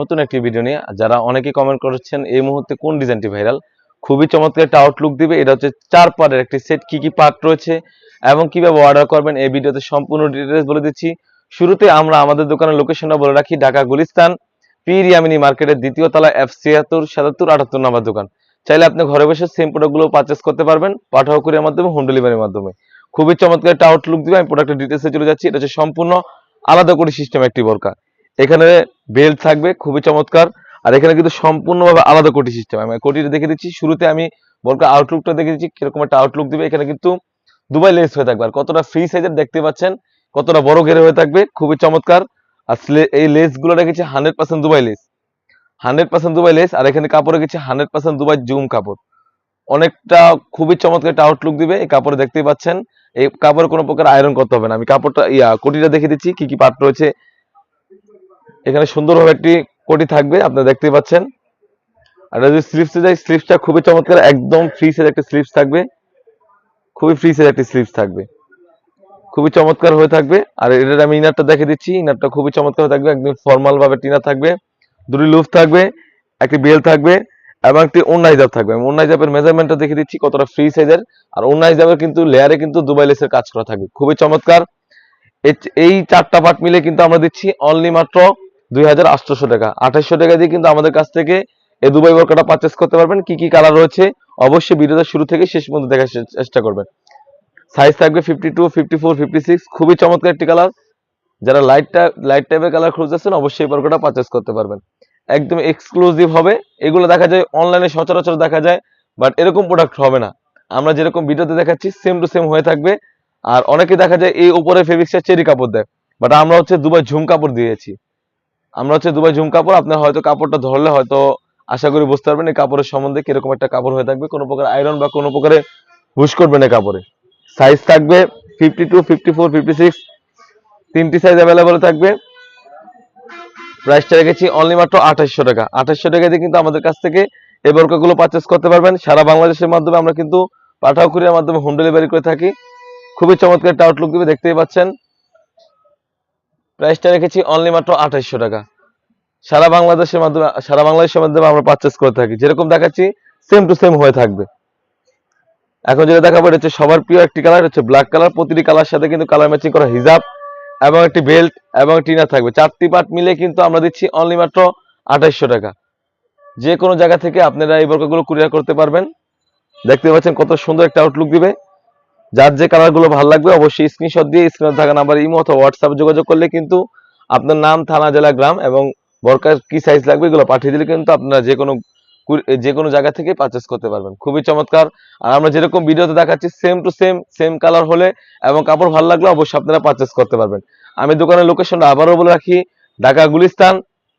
নতুন একটি ভিডিও নিয়ে। যারা অনেকে কমেন্ট করেছেন, এই মুহূর্তে কোন ডিজাইনটি ভাইরাল খুবই চমৎকার একটা আউটলুক দিবে। এটা হচ্ছে চার পার্টের একটি সেট কি কি পার্ট রয়েছে এবং কীভাবে অর্ডার করবেন, এই ভিডিওতে সম্পূর্ণ ডিটেলস বলে দিচ্ছি। শুরুতে আমরা আমাদের দোকানের লোকেশনটা বলে রাখি, ঢাকা গুলিস্তান পীর ইয়ামিনী মার্কেটের দ্বিতীয় তলা এফ ছিয়াত্তর, সাতাত্তর, আটাত্তর নাম্বার দোকান। চাইলে আপনি ঘরে বসে সেম প্রোডাক্টগুলো পারচেস করতে পারবেন, পাঠাও কুরিয়ার মাধ্যমে হোম ডেলিভারির মাধ্যমে। খুবই চমৎকার একটা আউটলুক দিবে। আমি প্রোডাক্টের ডিটেলসে চলে যাচ্ছি। এটা হচ্ছে সম্পূর্ণ আলাদা করে সিস্টেম একটি বরকা। এখানে বেল্ট থাকবে, খুবই চমৎকার। আর এখানে কিন্তু সম্পূর্ণভাবে আলাদা কোটি সিস্টেম আমি কোটিটা দেখে দিচ্ছি। শুরুতে আমি বলকা আউটলুকটা দেখে দিচ্ছি, কীরকম একটা আউটলুক দিবে। এখানে কিন্তু দুবাই লেস হয়ে থাকবে। আর কতটা ফ্রি সাইজের দেখতে পাচ্ছেন, কতটা বড় ঘেরে হয়ে থাকবে, খুবই চমৎকার। আর এই লেসগুলো রেখেছি hundred percent Dubai lace hundred percent Dubai lace আর এখানে কাপড় রেখেছি হান্ড্রেড পার্সেন্ট দুবাই জুম কাপড়। অনেকটা খুবই চমৎকার একটা আউটলুক দিবে। এই কাপড়ে দেখতেই পাচ্ছেন, এই কাপড়ে কোনো প্রকার আয়রন করতে হবে না। আমি কাপড়টা, ইয়া, কোটিটা দেখে দিচ্ছি, কি কি পার্ট রয়েছে। এখানে সুন্দরভাবে একটি কোটি থাকবে, আপনারা দেখতেই পাচ্ছেন। আর যদি স্লিপসে যাই স্লিপসটা খুবই চমৎকার, একদম ফ্রি সাইজ একটা স্লিপস থাকবে। খুবই ফ্রি সাইজ একটা স্লিপস থাকবে। খুবই চমৎকার হয়ে থাকবে। আর এটার আমি ইনারটা দেখে দিচ্ছি ইনারটা খুবই চমৎকার হয়ে থাকবে, একদম ফর্মাল ভাবে টিনা থাকবে। দুটি লুফ থাকবে, একটি বেল থাকবে, এবং একটি ওন্না হিজাব থাকবে। আমি ওন্না হিজাবের মেজারমেন্টটা দেখে দিচ্ছি, কতটা ফ্রি সাইজের আর ওন্না হিজাবের কিন্তু লেয়ারে কিন্তু দুবাই লেসের কাজ করা থাকবে। খুবই চমৎকার। এই চারটা পার্ট মিলে কিন্তু আমরা দিচ্ছি অনলি মাত্র দুই হাজার আটশোশো টাকা। আঠাশশো টাকা দিয়ে কিন্তু আমাদের কাছ থেকে এই দুবাই বরকাটা পারচেস করতে পারবেন। কি কি কালার রয়েছে অবশ্যই ভিডিওটা শুরু থেকে শেষ পর্যন্ত দেখার চেষ্টা করবেন। সাইজ থাকবে fifty two fifty four fifty six খুবই চমৎকার একটি কালার যারা লাইট লাইট টাইপের কালার খুঁজতেছেন, অবশ্যই বরকাটা পারচেস করতে পারবেন। একদম এক্সক্লুসিভ হবে। এগুলো দেখা যায় অনলাইনে সচরাচর দেখা যায় বাট এরকম প্রোডাক্ট হবে না। আমরা যেরকম ভিডিওতে দেখাচ্ছি সেম টু সেম হয়ে থাকবে। আর অনেকে দেখা যায় এই উপরে ফেব্রিক্সের চেরি কাপড় দেয় বাট আমরা হচ্ছে দুবাই ঝুম কাপড় দিয়েছি। আমরা হচ্ছে দুবাই ঝুম কাপড় আপনার হয়তো কাপড়টা ধরলে হয়তো আশা করি বুঝতে পারবেন এই কাপড়ের সম্বন্ধে কীরকম একটা কাপড় হয়ে থাকবে, কোনো প্রকার আয়রন বা কোনো প্রকারে হুশ করবে না কাপড়ে। সাইজ থাকবে fifty two fifty four fifty six তিনটি সাইজ অ্যাভেলেবল থাকবে। প্রাইসটা রেখেছি অনলি মাত্র আঠাশশো টাকা। আঠাশশো টাকা দিয়ে কিন্তু আমাদের কাছ থেকে এই বর্গগুলো পারচেস করতে পারবেন। সারা বাংলাদেশের মাধ্যমে আমরা কিন্তু পাঠাও কুরিয়ার মাধ্যমে হোম ডেলিভারি করে থাকি। খুবই চমৎকার একটা আউটলুক দিবে, দেখতেই পাচ্ছেন। প্রাইসটা রেখেছি অনলি মাত্র আঠাশশো টাকা। সারা বাংলাদেশের মাধ্যমে, সারা বাংলাদেশের মাধ্যমে আমরা পারচেস করে থাকি। যেরকম দেখাচ্ছি সেম টু সেম হয়ে থাকবে। এখন যেটা দেখাবো, এটা হচ্ছে সবার প্রিয় একটি কালার হচ্ছে ব্ল্যাক কালার প্রতিটি কালার সাথে কিন্তু কালার ম্যাচিং করা হিজাব এবং একটি বেল্ট এবং টিনা থাকবে। চারটি পার্ট মিলে কিন্তু আমরা দিচ্ছি অনলি মাত্র আঠাইশশো টাকা। যে কোনো জায়গা থেকে আপনারা এই বর্গগুলো কুরিয়ার করতে পারবেন। দেখতে পাচ্ছেন কত সুন্দর একটা আউটলুক দিবে। যার যে কালারগুলো ভালো লাগবে অবশ্যই স্ক্রিনশট দিয়ে স্ক্রিনে থাকা নাম্বার ইমো অথবা হোয়াটসঅ্যাপ যোগাযোগ করলে কিন্তু আপনার নাম, থানা, জেলা, গ্রাম এবং বরকার কি সাইজ লাগবে এগুলো পাঠিয়ে দিলে কিন্তু আপনারা যে কোনো যে কোনো জায়গা থেকে পারচেস করতে পারবেন। খুবই চমৎকার। আর আমরা যেরকম ভিডিওতে দেখাচ্ছি same to same same colour হলে এবং কাপড় ভালো লাগলে অবশ্যই আপনারা পারচেস করতে পারবেন। আমি দোকানের লোকেশনটা আবারও বলে রাখি, ঢাকা গুলিস্তান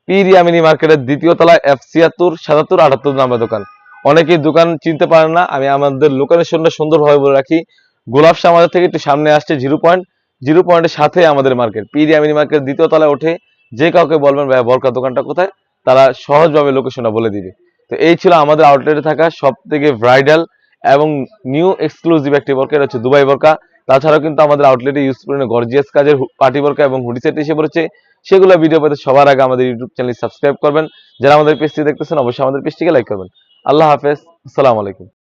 পীর ইয়ামিনী মার্কেটের দ্বিতীয় তলায় এফ ছিয়াত্তর, সাতাত্তর, আটাত্তর নাম্বার দোকান। অনেকেই দোকান চিনতে পারেন না, আমি আমাদের লোকেশনটা সুন্দরভাবে বলে রাখি। গোলাপ শাহ থেকে একটু সামনে আসছে, জিরো পয়েন্ট, জিরো পয়েন্টের সাথে আমাদের মার্কেট। পীর ইয়ামিনী মার্কেট দ্বিতীয় তলায় ওঠে। যে কাউকে বলবেন ভাই বরকা দোকানটা কোথায়? তারা সহজভাবে লোকেশনটা বলে দিবে। তো এই ছিল আমাদের আউটলেটে থাকা সব থেকে ব্রাইডাল এবং নিউ এক্সক্লুসিভ একটি বরকা। এটা হচ্ছে দুবাই বরকা। তাছাড়াও কিন্তু আমাদের আউটলেটে ইউজ করে গর্জিয়াস কাজের পার্টি বরকা এবং হুডি সেট এসে পড়েছে। সেগুলো ভিডিও পেতে সবার আগে আমাদের ইউটিউব চ্যানেল সাবস্ক্রাইব করবেন। যারা আমাদের পেজটি দেখতেছেন, অবশ্যই আমাদের পেজটিকে লাইক করবেন। আল্লাহ হাফেজ। আসসালামু আলাইকুম।